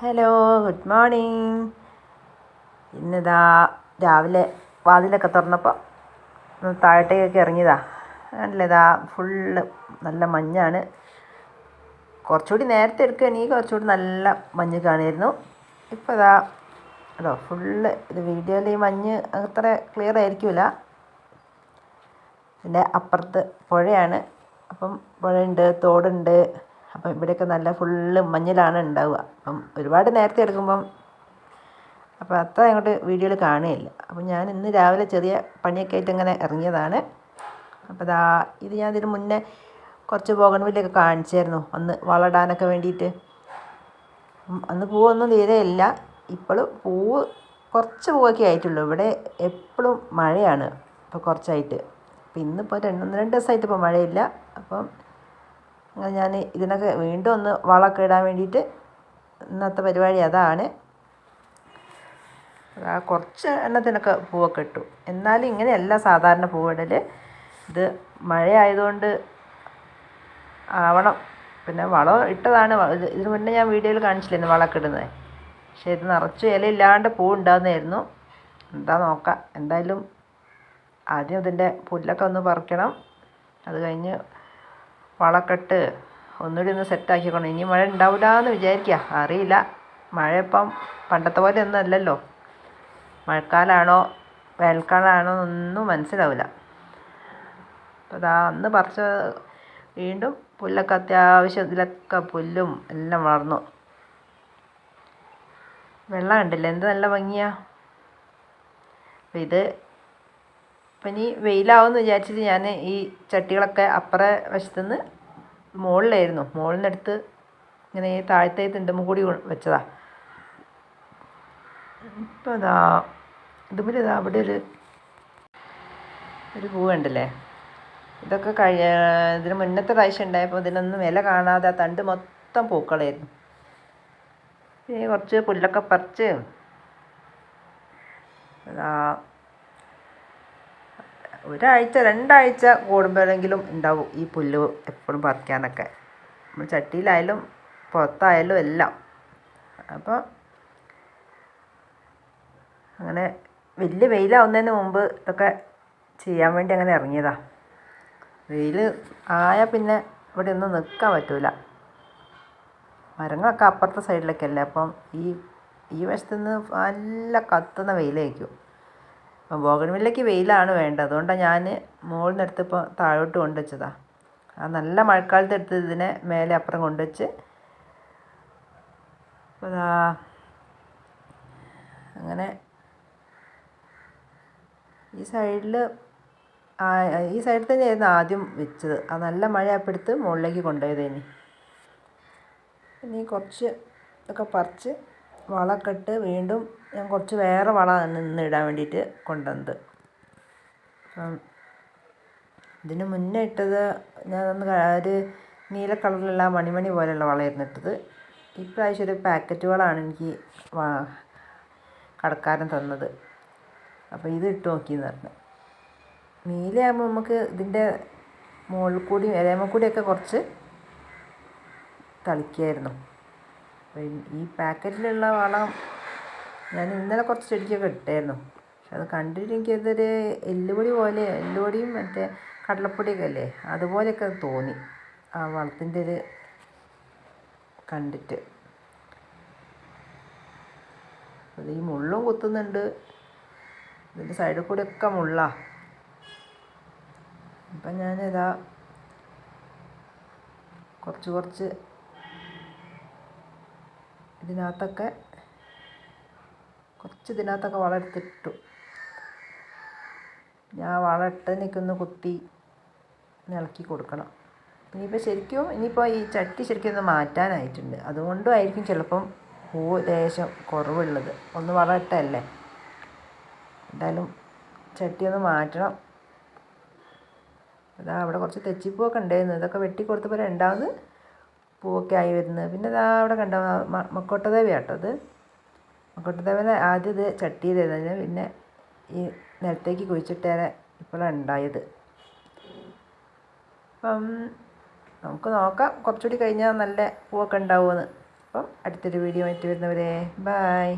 Hello good morning ഇന്നിതാ രാവിലെ വാതിലൊക്കെ തുറന്നപ്പോൾ ഒന്ന് താഴത്തേക്കൊക്കെ ഇറങ്ങിയതാ. അല്ലതാ ഫുള്ള് നല്ല മഞ്ഞാണ്. കുറച്ചുകൂടി നേരത്തെ എടുക്കുകയാണെങ്കിൽ കുറച്ചുകൂടി നല്ല മഞ്ഞ് കാണുമായിരുന്നു. ഇപ്പോൾ ഇതാ അതോ ഫുള്ള് ഇത് വീഡിയോയിൽ ഈ മഞ്ഞ് അത്ര ക്ലിയർ ആയിരിക്കില്ല പിന്നെ അപ്പുറത്ത് പുഴയാണ്. അപ്പം പുഴയുണ്ട് തോടുണ്ട്. അപ്പം ഇവിടെയൊക്കെ നല്ല ഫുള്ള് മഞ്ഞിലാണ് ഉണ്ടാവുക. അപ്പം ഒരുപാട് നേരത്തെ എടുക്കുമ്പം അപ്പോൾ അത്ര അങ്ങോട്ട് വീഡിയോയിൽ കാണുകയില്ല. അപ്പം ഞാൻ ഇന്ന് രാവിലെ ചെറിയ പണിയൊക്കെ ആയിട്ട് ഇങ്ങനെ ഇറങ്ങിയതാണ്. അപ്പോൾ ദാ ഇത് ഞാൻ ഇതിന് മുന്നേ കുറച്ച് പോകണമില്ലൊക്കെ കാണിച്ചായിരുന്നു. അന്ന് വളടാനൊക്കെ വേണ്ടിയിട്ട്. അന്ന് പൂവൊന്നും ഇല്ല. ഇപ്പോൾ പൂവ് കുറച്ച് പൂവൊക്കെ ആയിട്ടുള്ളൂ. ഇവിടെ എപ്പോഴും മഴയാണ് ഇപ്പോൾ കുറച്ചായിട്ട്. അപ്പോൾ ഇന്നിപ്പോൾ രണ്ട് രണ്ട് ദിവസമായിട്ട് ഇപ്പോൾ മഴയില്ല. അപ്പം അങ്ങനെ ഞാൻ ഇതിനൊക്കെ വീണ്ടും ഒന്ന് വളമൊക്കെ ഇടാൻ വേണ്ടിയിട്ട് ഇന്നത്തെ പരിപാടി അതാണ്. ആ കുറച്ച് എണ്ണത്തിനൊക്കെ പൂവൊക്കെ ഇട്ടു. എന്നാലും ഇങ്ങനെയല്ല സാധാരണ പൂവിടൽ ഇത് മഴയായതുകൊണ്ട് ആവണം. പിന്നെ വളം ഇട്ടതാണ്. ഇതിനു ഇത് ഇതിന് മുന്നേ ഞാൻ വീഡിയോയിൽ കാണിച്ചില്ലായിരുന്നു വളമൊക്കെ ഇടുന്നത്. പക്ഷേ ഇത് നിറച്ച് ഇലയില്ലാണ്ട് പൂ ഉണ്ടാകുന്നതായിരുന്നു. എന്താ നോക്കാം. എന്തായാലും ആദ്യം ഇതിന്റെ പുല്ലൊക്കെ ഒന്ന് പറിക്കണം. അത് കഴിഞ്ഞ് വളമൊക്കെ ഇട്ട് ഒന്നുകൂടി ഒന്ന് സെറ്റാക്കിക്കോണം ഇനി മഴ ഉണ്ടാവില്ല എന്ന് വിചാരിക്കുക അറിയില്ല. മഴ ഇപ്പം പണ്ടത്തെ പോലെ ഒന്നും അല്ലല്ലോ. മഴക്കാലമാണോ വേനൽക്കാലമാണോ എന്നൊന്നും മനസ്സിലാവില്ല അപ്പോൾ ദാ അന്ന് പറിച്ച വീണ്ടും പുല്ലൊക്കെ അത്യാവശ്യം ഇതിലൊക്കെ പുല്ലും എല്ലാം വളർന്നു. വെള്ളം കണ്ടില്ല? എന്ത് നല്ല ഭംഗിയാ. അപ്പം ഇത് അപ്പം ഇനി വെയിലാവുമെന്ന് വിചാരിച്ചിട്ട് ഞാൻ ഈ ചട്ടികളൊക്കെ അപ്പുറ വശത്തുനിന്ന് മുകളിലായിരുന്നു മുകളിൽ നിന്നെടുത്ത് ഇങ്ങനെ താഴത്തെ തിണ്ടും കൂടി വെച്ചതാ. ഇപ്പം ഇതാ ഇതുപോലെ ഇതാ അവിടെ ഒരു ഒരു പൂ കണ്ടില്ലേ? ഇതൊക്കെ കഴി ഇതിന് മുന്നത്തെ പ്രാവശ്യം ഉണ്ടായപ്പോൾ ഇതിനൊന്നും വില കാണാതെ തണ്ട് മൊത്തം പൂക്കളായിരുന്നു. കുറച്ച് പുല്ലൊക്കെ പറിച്ച് അതാ ഒരാഴ്ച രണ്ടാഴ്ച കൂടുമ്പോഴെങ്കിലും ഉണ്ടാവും ഈ പുല്ല് എപ്പോഴും പറിക്കാനൊക്കെ. നമ്മൾ ചട്ടിയിലായാലും പുറത്തായാലും എല്ലാം. അപ്പോൾ അങ്ങനെ വലിയ വെയിലാവുന്നതിന് മുമ്പ് ഇതൊക്കെ ചെയ്യാൻ വേണ്ടി അങ്ങനെ ഇറങ്ങിയതാ. വെയിൽ ആയാൽ പിന്നെ ഇവിടെ ഒന്നും നിൽക്കാൻ പറ്റില്ല മരങ്ങളൊക്കെ അപ്പുറത്തെ സൈഡിലൊക്കെ അല്ലേ? അപ്പം ഈ ഈ വശത്തുനിന്ന് നല്ല കത്തുന്ന വെയിലായിരിക്കും. ബോഗൺവില്ലയ്ക്ക് വെയിലാണ് വേണ്ടത്. അതുകൊണ്ടാണ് ഞാൻ മുകളിൽ നിന്ന് താഴോട്ട് കൊണ്ടുവച്ചതാണ് ആ നല്ല മഴക്കാലത്ത് എടുത്ത് ഇതിനെ മേലെ അപ്പുറം കൊണ്ടുവച്ച് അതാ അങ്ങനെ ഈ സൈഡിൽ ഈ സൈഡിൽ തന്നെയായിരുന്നു ആദ്യം വെച്ചത്. ആ നല്ല മഴയപ്പോൾ എടുത്ത് മുകളിലേക്ക് കൊണ്ടുപോയത് ഇനി ഇനി കുറച്ച് ഒക്കെ പറിച്ച് വളമൊക്കെ ഇട്ട് വീണ്ടും ഞാൻ കുറച്ച് വേറെ വളമാണ് ഇന്ന് ഇടാൻ വേണ്ടിയിട്ട് കൊണ്ടുവന്നത്. അപ്പം ഇതിന് മുന്നേ ഇട്ടത് ക- ഒരു നീല കളറിലുള്ള മണിമണി പോലെയുള്ള വളമായിരുന്നു ഇട്ടത്. ഇപ്രാവശ്യം ഒരു പാക്കറ്റ് വളമാണ് എനിക്ക് കടക്കാരൻ തന്നത്. അപ്പോൾ ഇത് ഇട്ട് നോക്കിയെന്ന് പറഞ്ഞു. നീലയാകുമ്പോൾ നമുക്ക് ഇതിന്റെ മുകളിൽ കൂടി ഇലയമ കൂടിയൊക്കെ കുറച്ച് തളിക്കായിരുന്നു. ഈ പാക്കറ്റിലുള്ള വളം ഞാൻ ഇന്നലെ കുറച്ച് ചെടിക്കൊക്കെ ഇട്ടായിരുന്നു പക്ഷെ അത് കണ്ടിട്ട് എനിക്കതൊരു എല്ലുപൊടി പോലെ എല്ലുപൊടിയും മറ്റേ കടലപ്പൊടിയൊക്കെ അല്ലേ അതുപോലെയൊക്കെ തോന്നി. ആ വളത്തിന്റെ ഒരു കണ്ടിട്ട്. അത് ഈ മുള്ളും കുത്തുന്നുണ്ട്. ഇതിന്റെ സൈഡിൽ കൂടെ ഒക്കെ മുള്ള. അപ്പം ഞാനിതാ കുറച്ച് കുറച്ച് ഇതിനകത്തൊക്കെ കുറച്ച് ഇതിനകത്തൊക്കെ വളം എടുത്തിട്ടു ഞാൻ വളം നിൽക്കുന്ന കുത്തി ഇളക്കി കൊടുക്കണം. ഇനിയിപ്പോൾ ശരിക്കും ഇനിയിപ്പോൾ ഈ ചട്ടി ശരിക്കും ഒന്ന് മാറ്റാനായിട്ടുണ്ട്. അതുകൊണ്ടും ആയിരിക്കും ചിലപ്പം പൂ ലേശം കുറവുള്ളത്. ഒന്ന് വളരട്ടല്ലേ എന്തായാലും ചട്ടി ഒന്ന് മാറ്റണം. അതാ അവിടെ കുറച്ച് തെച്ചിപ്പൂവൊക്കെ ഉണ്ടായിരുന്നു. ഇതൊക്കെ വെട്ടി കൊടുത്തപ്പോൾ രണ്ടാമത് പൂവൊക്കെ ആയി വരുന്നത്. പിന്നെ ഇതാ അവിടെ കണ്ട മക്കോട്ടദേവി കേട്ടോ അത് മക്കോട്ടദേവനെ ആദ്യം ഇത് ചട്ടിയിലായിരുന്നു പിന്നെ ഈ നിലത്തേക്ക് കുഴിച്ചിട്ടേരെ ഇപ്പോഴാണ് ഉണ്ടായത്. അപ്പം നമുക്ക് നോക്കാം. കുറച്ചുകൂടി കഴിഞ്ഞാൽ നല്ല പൂവൊക്കെ ഉണ്ടാവുമെന്ന്. അപ്പം അടുത്തൊരു വീഡിയോ ആയിട്ട് വരുന്നവരെ ബായ്